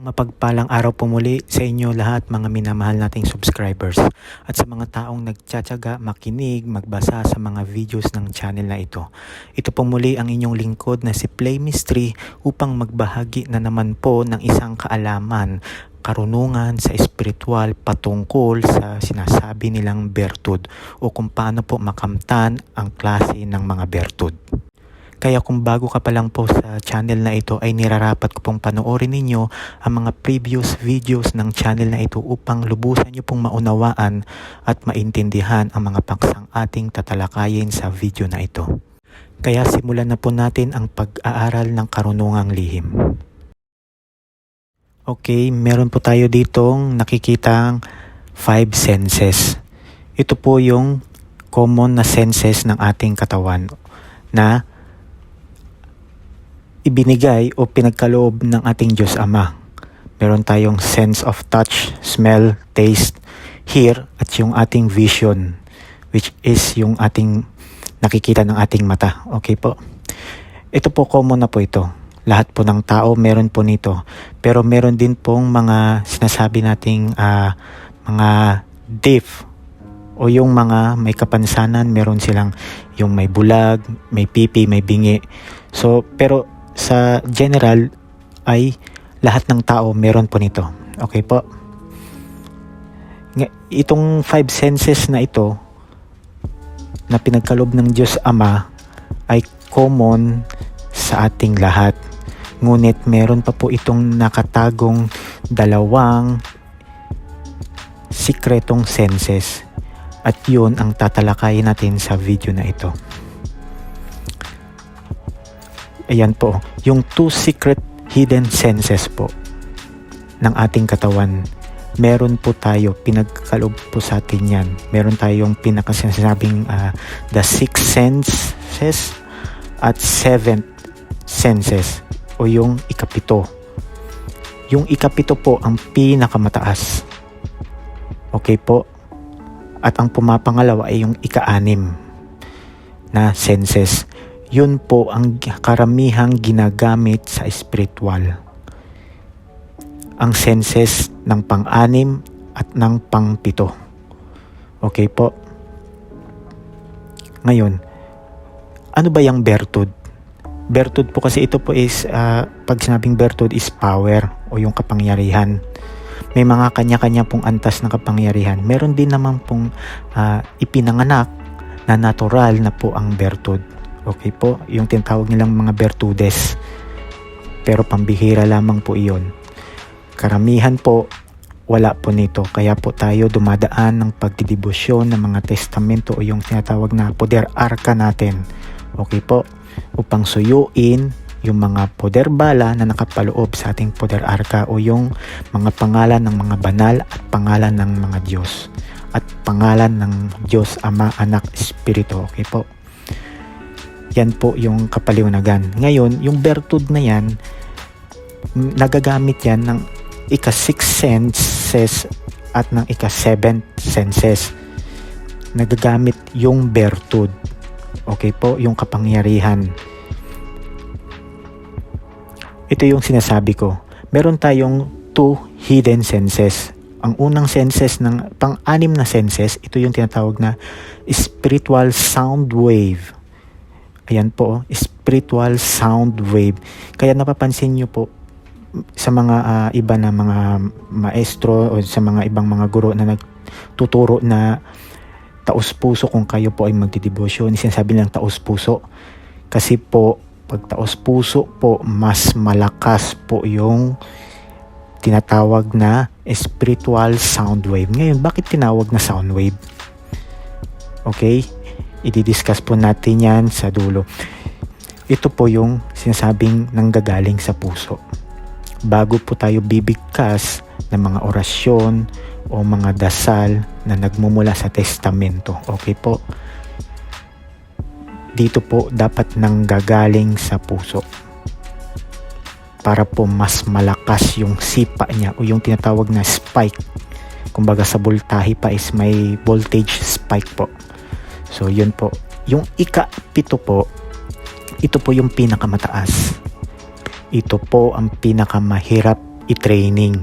Mapagpalang araw po muli sa inyo lahat mga minamahal nating subscribers at sa mga taong nagtsatsaga makinig, magbasa sa mga videos ng channel na ito. Ito po muli ang inyong lingkod na si Play Mystery upang magbahagi na naman po ng isang kaalaman, karunungan sa espiritual patungkol sa sinasabi nilang bertud o kung paano po makamtan ang klase ng mga bertud. Kaya kung bago ka pa lang po sa channel na ito ay nirarapat ko pong panoorin ninyo ang mga previous videos ng channel na ito upang lubusan nyo pong maunawaan at maintindihan ang mga paksang ating tatalakayin sa video na ito. Kaya simulan na po natin ang pag-aaral ng karunungang lihim. Okay, meron po tayo ditong nakikitang five senses. Ito po yung common na senses ng ating katawan na ibinigay o pinagkaloob ng ating Diyos Ama. Meron tayong sense of touch, smell, taste, hear, at yung ating vision, which is yung ating nakikita ng ating mata. Okay po? Ito po, common na po ito. Lahat po ng tao meron po nito. Pero meron din pong mga sinasabi nating ah, mga deaf o yung mga may kapansanan, meron silang yung may bulag, may pipi, may bingi. So, pero sa general ay lahat ng tao meron po nito. Okay po? Itong five senses na ito na pinagkalob ng Diyos Ama ay common sa ating lahat. Ngunit meron pa po itong nakatagong dalawang sikretong senses at yun ang tatalakayin natin sa video na ito. Ayan po, yung two secret hidden senses po ng ating katawan. Meron po tayo, pinagkaloob po sa atin yan. Meron tayong pinakasinasabing ah, the six senses at seventh senses o yung ikapito. Yung ikapito po ang pinakamataas. Okay po? At ang pumapangalawa ay yung ika-anim na senses yun po ang karamihang ginagamit sa spiritual. Ang senses ng pang-anim at ng pang-pito. Okay po? Ngayon, ano ba yung bertud? Bertud po kasi ito po is, ah, pag sinabing bertud is power o yung kapangyarihan. May mga kanya-kanya pong antas na kapangyarihan. Meron din naman pong ah, ipinanganak na natural na po ang bertud. Okay po, yung tinatawag nilang mga bertudes. Pero pambihira lamang po iyon. Karamihan po, wala po nito. Kaya po tayo dumadaan ng pagdidibusyon ng mga testamento o yung tinatawag na poder arka natin. Okay po, upang suyuin yung mga poder bala na nakapaloob sa ating poder arka o yung mga pangalan ng mga banal at pangalan ng mga Diyos at pangalan ng Diyos Ama, Anak, Espiritu. Okay po. Yan po yung kapaliwanagan. Ngayon, yung bertud na yan, nagagamit yan ng ika-six senses at ng ika-seventh senses. Nagagamit yung bertud. Okay po, yung kapangyarihan. Ito yung sinasabi ko. Meron tayong two hidden senses. Ang unang senses ng pang-anim na senses, ito yung tinatawag na spiritual sound wave. Ayan po, spiritual sound wave. Kaya napapansin nyo po sa mga ah, iba na mga maestro o sa mga ibang mga guro na nagtuturo na taos puso kung kayo po ay magdidibosyon. Sinasabi nilang taos puso. Kasi po, pag taos puso po, mas malakas po yung tinatawag na spiritual sound wave. Ngayon, bakit tinawag na sound wave? Okay? Ididiscuss po natin yan sa dulo. Ito po yung sinasabing nanggagaling sa puso. Bago po tayo bibigkas ng mga orasyon o mga dasal na nagmumula sa testamento. Okay po? Dito po dapat nanggagaling sa puso para po mas malakas yung sipa niya o yung tinatawag na spike. Kumbaga sa voltahe pa is may voltage spike po. So yun po. Yung ika-pito po, ito po yung pinakamataas. Ito po ang pinakamahirap i-training.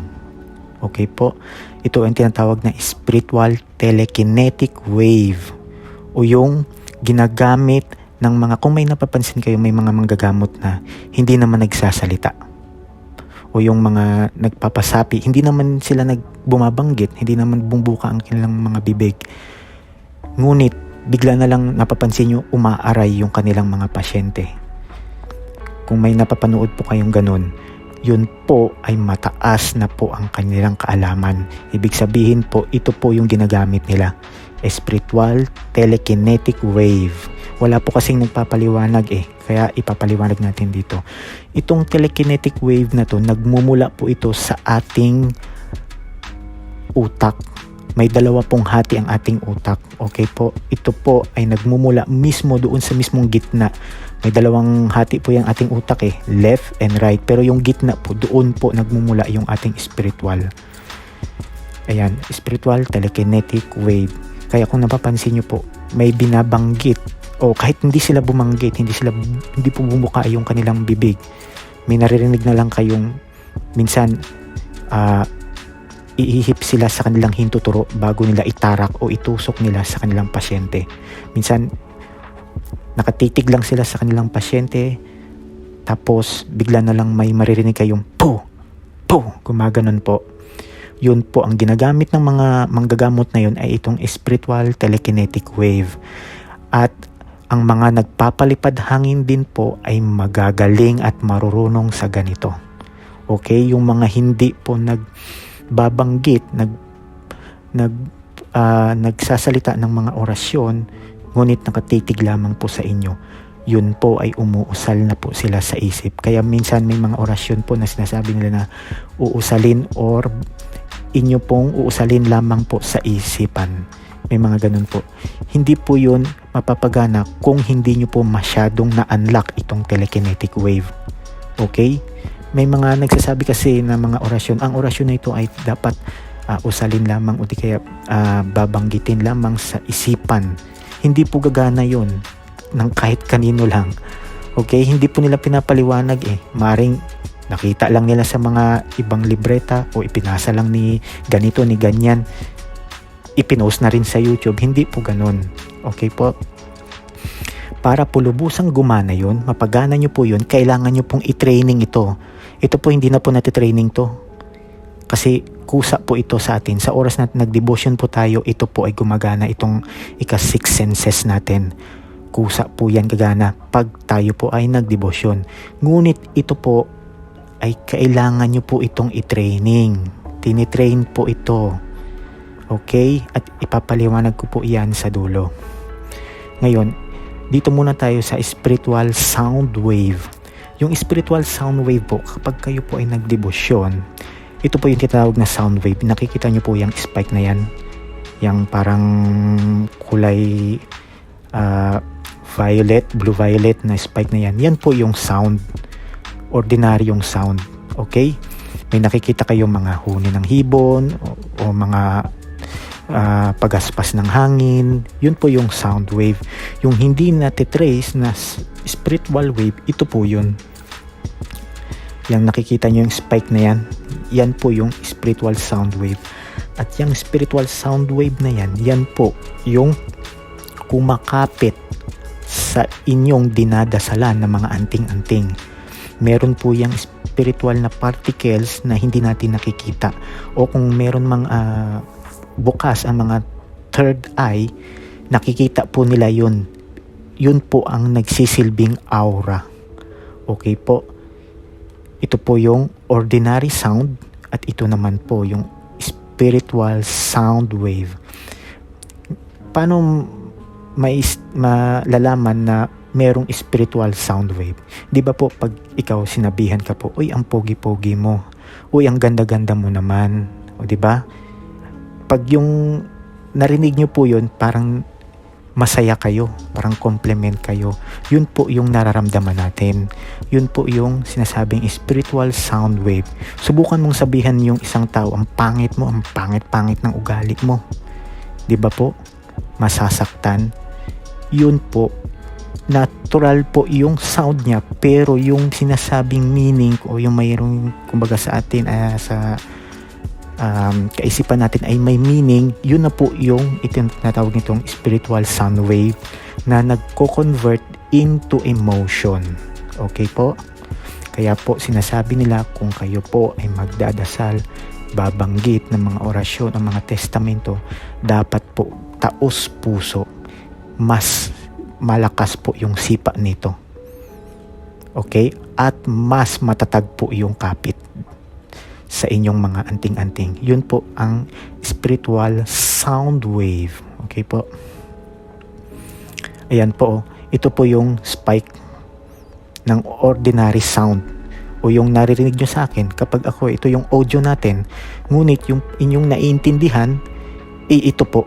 Okay po? Ito ang tinatawag na spiritual telekinetic wave o yung ginagamit ng mga, kung may napapansin kayo, may mga manggagamot na hindi naman nagsasalita. O yung mga nagpapasapi, hindi naman sila nagbumabanggit, hindi naman bumbuka ang kanilang mga bibig. Ngunit, bigla na lang napapansin nyo, umaaray yung kanilang mga pasyente. Kung may napapanood po kayong ganun, yun po ay mataas na po ang kanilang kaalaman. Ibig sabihin po, ito po yung ginagamit nila. Spiritual telekinetic wave. Wala po kasing nagpapaliwanag eh. Kaya ipapaliwanag natin dito. Itong telekinetic wave na to, nagmumula po ito sa ating utak. May dalawa pong hati ang ating utak. Okay po, ito po ay nagmumula mismo doon sa mismong gitna. May dalawang hati po yung ating utak eh, left and right. Pero yung gitna po, doon po nagmumula yung ating spiritual. Ayan, spiritual telekinetic wave. Kaya kung napapansin nyo po, may binabanggit o kahit hindi sila bumanggit, hindi sila hindi po bumuka yung kanilang bibig. May naririnig na lang kayong minsan uh, iihip sila sa kanilang hintuturo bago nila itarak o itusok nila sa kanilang pasyente. Minsan nakatitig lang sila sa kanilang pasyente tapos bigla na lang may maririnig kayong po, po, gumaganon po. Yun po ang ginagamit ng mga manggagamot na yun ay itong spiritual telekinetic wave. At ang mga nagpapalipad hangin din po ay magagaling at marurunong sa ganito. Okay, yung mga hindi po nagbabanggit, nag nag uh, nagsasalita ng mga orasyon, ngunit nakatitig lamang po sa inyo, yun po ay umuusal na po sila sa isip. Kaya minsan may mga orasyon po na sinasabi nila na uusalin or inyo pong uusalin lamang po sa isipan. May mga ganun po. Hindi po yun mapapagana kung hindi nyo po masyadong na-unlock itong telekinetic wave. Okay? May mga nagsasabi kasi na mga orasyon. Ang orasyon na ito ay dapat uh, usalin lamang o di kaya uh, babanggitin lamang sa isipan. Hindi po gagana yon ng kahit kanino lang. Okay? Hindi po nila pinapaliwanag eh. Maring nakita lang nila sa mga ibang libreta o ipinasa lang ni ganito ni ganyan ipinost na rin sa YouTube. Hindi po ganun. Okay po? Para po lubusang gumana yun, mapagana nyo po yun, kailangan nyo pong i-training ito. Ito po hindi na po nati-training to. Kasi kusa po ito sa atin. Sa oras na nag-devotion po tayo, ito po ay gumagana itong ika-six senses natin. Kusa po yan gagana pag tayo po ay nag-devotion. Ngunit ito po ay kailangan nyo po itong i-training. Tinitrain po ito Okay? At ipapaliwanag ko po iyan sa dulo. Ngayon, dito muna tayo sa spiritual sound wave. Yung spiritual sound wave po, kapag kayo po ay nagdebosyon, ito po yung tinatawag na sound wave. Nakikita nyo po yung spike na yan. Yung parang kulay uh, violet, blue-violet na spike na yan. Yan po yung sound. Ordinaryong sound. Okay? May nakikita kayong mga huni ng hibon o, o mga uh, pagaspas ng hangin. Yun po yung sound wave. Yung hindi natitrace na spiritual wave, ito po yun. Yung nakikita nyo yung spike na yan, yan po yung spiritual sound wave. At yung spiritual sound wave na yan, yan po yung kumakapit sa inyong dinadasalan ng mga anting-anting. Meron po yung spiritual na particles na hindi natin nakikita o kung meron mang uh, bukas ang mga third eye, nakikita po nila yun. Yun po ang nagsisilbing aura. Okay po. Ito po yung ordinary sound at ito naman po yung spiritual sound wave. Paano may malalaman na merong spiritual sound wave? 'Di ba po pag ikaw sinabihan ka po, "Uy, ang pogi-pogi mo." "Uy, ang ganda-ganda mo naman." O 'di ba? Pag yung narinig nyo po yun, parang masaya kayo, parang compliment kayo. Yun po yung nararamdaman natin. Yun po yung sinasabing spiritual sound wave. Subukan mong sabihan yung isang tao, ang pangit mo, ang pangit-pangit ng ugali mo. 'Di ba po? Masasaktan. Yun po natural po yung sound niya pero yung sinasabing meaning o yung mayroong kumbaga sa atin ah, sa um, kaisipan natin ay may meaning yun na po yung itong tinatawag nitong spiritual sound wave na nagko-convert into emotion okay po kaya po sinasabi nila kung kayo po ay magdadasal babanggit ng mga orasyon o mga testamento dapat po taos puso mas malakas po yung sipa nito. Okay? At mas matatag po yung kapit sa inyong mga anting-anting. Yun po ang spiritual sound wave. Okay po? Ayan po. Ito po yung spike ng ordinary sound o yung naririnig nyo sa akin kapag ako ito yung audio natin ngunit yung inyong naiintindihan eh, ito po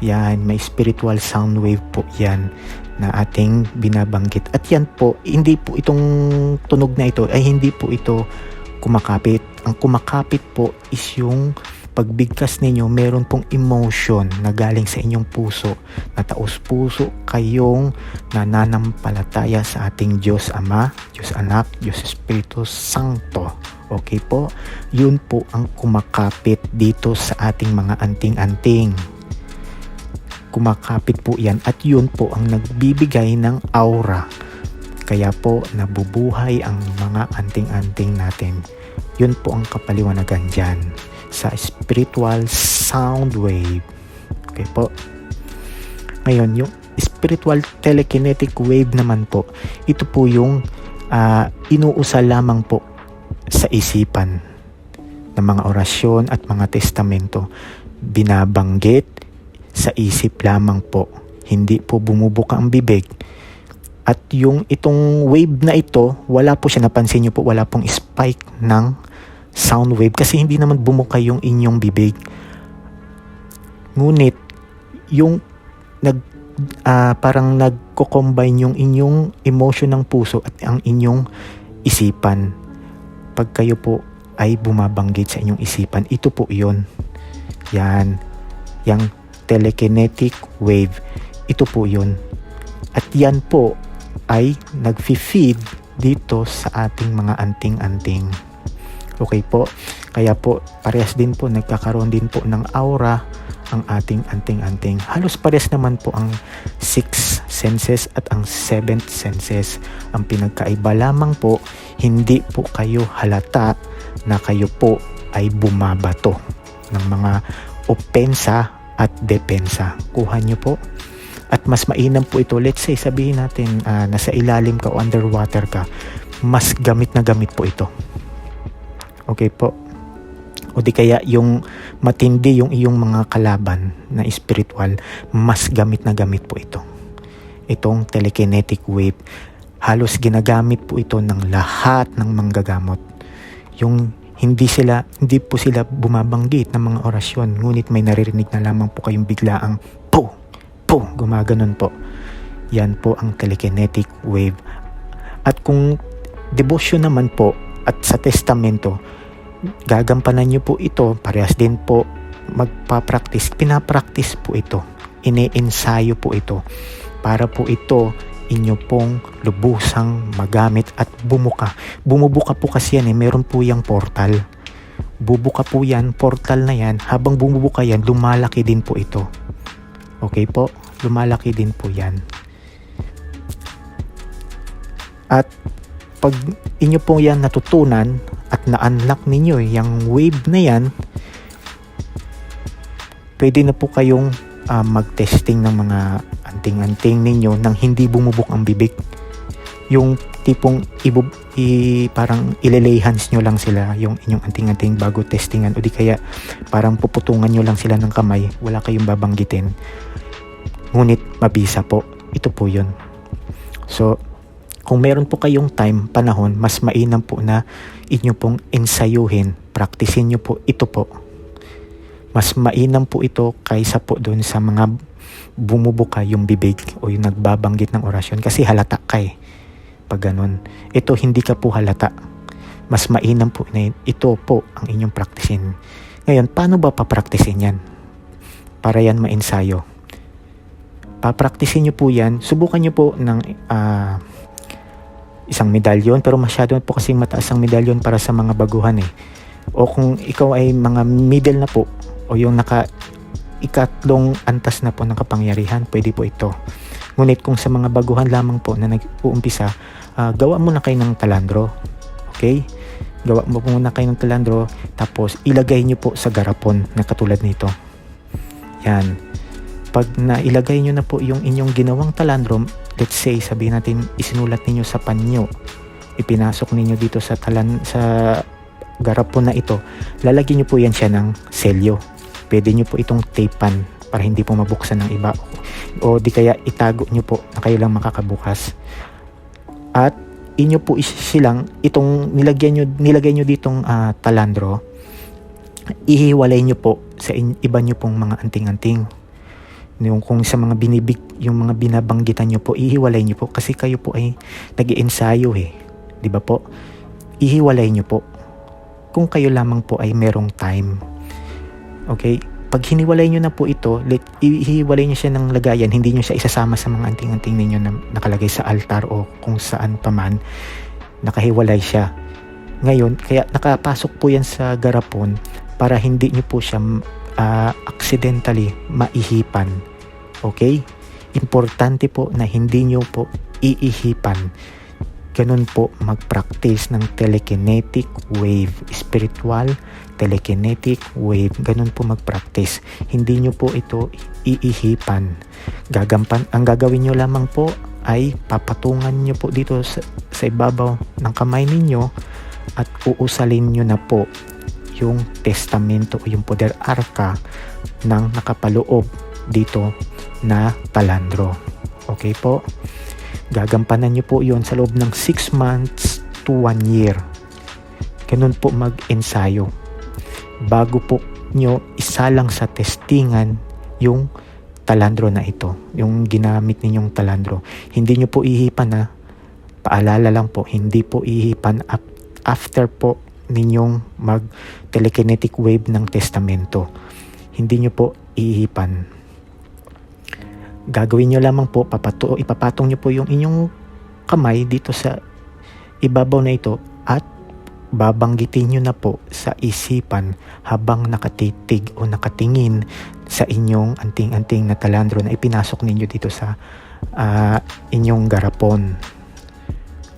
yan, may spiritual sound wave po yan na ating binabanggit. At yan po, hindi po itong tunog na ito ay hindi po ito kumakapit. Ang kumakapit po is yung pagbigkas ninyo, meron pong emotion na galing sa inyong puso, na taos puso kayong nananampalataya sa ating Diyos Ama, Diyos Anak, Diyos Espiritu Santo. Okay po? Yun po ang kumakapit dito sa ating mga anting-anting kumakapit po yan at yun po ang nagbibigay ng aura. Kaya po nabubuhay ang mga anting-anting natin. Yun po ang kapaliwanagan dyan sa spiritual sound wave. Okay po. Ngayon, yung spiritual telekinetic wave naman po, ito po yung uh, inuusal lamang po sa isipan ng mga orasyon at mga testamento. Binabanggit, sa isip lamang po. Hindi po bumubuka ang bibig. At yung itong wave na ito, wala po siya, napansin nyo po, wala pong spike ng sound wave kasi hindi naman bumuka yung inyong bibig. Ngunit, yung nag, uh, parang nagko-combine yung inyong emotion ng puso at ang inyong isipan. Pag kayo po ay bumabanggit sa inyong isipan, ito po yon Yan. Yang telekinetic wave. Ito po yun. At yan po ay nag-feed dito sa ating mga anting-anting. Okay po? Kaya po, parehas din po, nagkakaroon din po ng aura ang ating anting-anting. Halos parehas naman po ang six senses at ang seventh senses. Ang pinagkaiba lamang po, hindi po kayo halata na kayo po ay bumabato ng mga opensa at depensa. Kuha nyo po. At mas mainam po ito. Let's say, sabihin natin uh, nasa ilalim ka o underwater ka, mas gamit na gamit po ito. Okay po. O di kaya yung matindi yung iyong mga kalaban na spiritual, mas gamit na gamit po ito. Itong telekinetic wave. Halos ginagamit po ito ng lahat ng manggagamot. Yung hindi sila hindi po sila bumabanggit ng mga orasyon ngunit may naririnig na lamang po kayong biglaang po po gumaganon po yan po ang telekinetic wave at kung devotion naman po at sa testamento gagampanan nyo po ito parehas din po magpa-practice pinapractice po ito ine-ensayo po ito para po ito inyo pong lubusang magamit at bumuka. Bumubuka po kasi yan eh, meron po yung portal. Bubuka po yan, portal na yan, habang bumubuka yan, lumalaki din po ito. Okay po? Lumalaki din po yan. At pag inyo po yan natutunan at na-unlock ninyo yung wave na yan, pwede na po kayong uh, mag-testing ng mga anting-anting ninyo nang hindi bumubok ang bibig. Yung tipong ibub, i, parang ilelay hands nyo lang sila yung inyong anting-anting bago testingan o di kaya parang puputungan nyo lang sila ng kamay wala kayong babanggitin ngunit mabisa po ito po yun so kung meron po kayong time, panahon, mas mainam po na inyo pong ensayuhin, praktisin nyo po ito po mas mainam po ito kaysa po doon sa mga bumubuka yung bibig o yung nagbabanggit ng orasyon kasi halata ka eh. Pag ganun. Ito hindi ka po halata. Mas mainam po na ito po ang inyong praktisin. Ngayon, paano ba papraktisin yan? Para yan mainsayo. Papraktisin nyo po yan. Subukan nyo po ng ah, isang medalyon pero masyado po kasing mataas ang medalyon para sa mga baguhan eh. O kung ikaw ay mga middle na po o yung naka ikatlong antas na po ng kapangyarihan, pwede po ito. Ngunit kung sa mga baguhan lamang po na nag-uumpisa, ah, gawa muna kayo ng talandro. Okay? Gawa mo muna kayo ng talandro tapos ilagay nyo po sa garapon na katulad nito. Yan. Pag nailagay nyo na po yung inyong ginawang talandro, let's say sabihin natin isinulat ninyo sa panyo, ipinasok ninyo dito sa talan sa garapon na ito, lalagyan nyo po yan siya ng selyo. Pwede nyo po itong tapean para hindi po mabuksan ng iba o di kaya itago nyo po na kayo lang makakabukas. At inyo po isilang itong nilagyan nyo, nilagay nyo ditong ah, talandro, ihiwalay nyo po sa in- iba nyo pong mga anting-anting. Yung kung sa mga binibig, yung mga binabanggitan nyo po, ihiwalay nyo po kasi kayo po ay nag ensayo eh. Di ba po? Ihiwalay nyo po. Kung kayo lamang po ay merong time. Okay? Pag hiniwalay nyo na po ito, let, ihiwalay nyo siya ng lagayan, hindi nyo siya isasama sa mga anting-anting ninyo na nakalagay sa altar o kung saan paman, nakahiwalay siya. Ngayon, kaya nakapasok po yan sa garapon para hindi nyo po siya ah, accidentally maihipan. Okay? Importante po na hindi nyo po iihipan. Ganun po mag-practice ng telekinetic wave, spiritual telekinetic wave. Ganun po mag-practice. Hindi nyo po ito iihipan. Gagampan, ang gagawin nyo lamang po ay papatungan nyo po dito sa, sa ibabaw ng kamay ninyo at uusalin nyo na po yung testamento o yung poder arka ng nakapaloob dito na talandro. Okay po? Gagampanan nyo po yon sa loob ng 6 months to 1 year. Ganun po mag-ensayo. Bago po nyo isalang sa testingan yung talandro na ito. Yung ginamit ninyong talandro. Hindi nyo po ihipan na paalala lang po, hindi po ihipan after po ninyong mag telekinetic wave ng testamento. Hindi nyo po ihipan gagawin nyo lamang po, papato, ipapatong nyo po yung inyong kamay dito sa ibabaw na ito at babanggitin nyo na po sa isipan habang nakatitig o nakatingin sa inyong anting-anting na talandro na ipinasok ninyo dito sa ah, inyong garapon.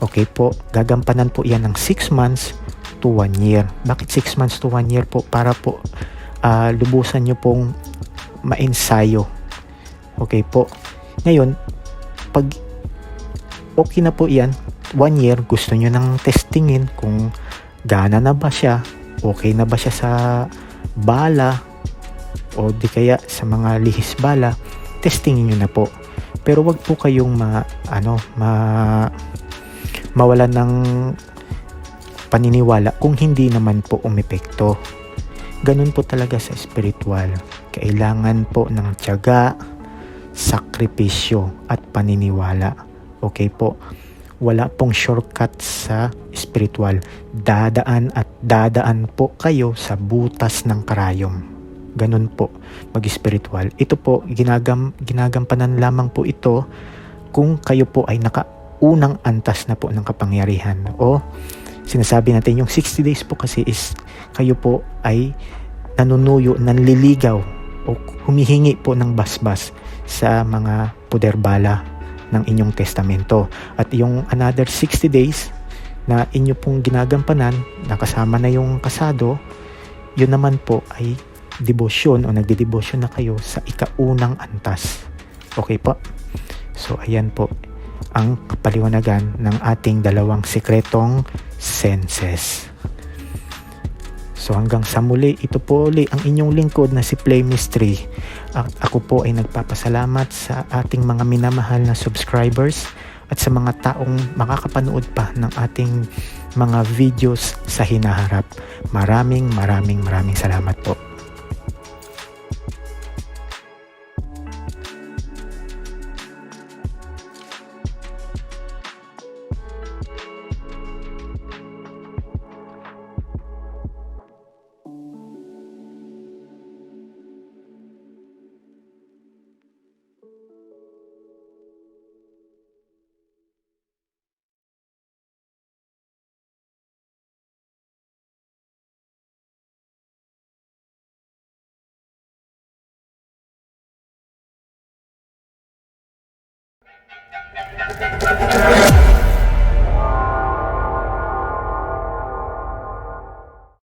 Okay po, gagampanan po yan ng 6 months to 1 year. Bakit 6 months to 1 year po? Para po ah, lubusan nyo pong mainsayo Okay po. Ngayon, pag okay na po yan, one year, gusto nyo nang testingin kung gana na ba siya, okay na ba siya sa bala, o di kaya sa mga lihis bala, testingin nyo na po. Pero wag po kayong ma, ano, ma, mawalan ng paniniwala kung hindi naman po umepekto. Ganun po talaga sa spiritual. Kailangan po ng tiyaga, sakripisyo at paniniwala. Okay po? Wala pong shortcut sa spiritual. Dadaan at dadaan po kayo sa butas ng karayom. Ganun po mag-spiritual. Ito po, ginagam, ginagampanan lamang po ito kung kayo po ay nakaunang antas na po ng kapangyarihan. O sinasabi natin yung 60 days po kasi is kayo po ay nanunuyo, nanliligaw o humihingi po ng basbas sa mga puder bala ng inyong testamento. At yung another 60 days na inyo pong ginagampanan, nakasama na yung kasado, yun naman po ay debosyon o nagdedebosyon na kayo sa ikaunang antas. Okay po? So, ayan po ang kapaliwanagan ng ating dalawang sekretong senses. So hanggang sa muli, ito po uli ang inyong lingkod na si Play Mystery. Ako po ay nagpapasalamat sa ating mga minamahal na subscribers at sa mga taong makakapanood pa ng ating mga videos sa hinaharap. Maraming maraming maraming salamat po.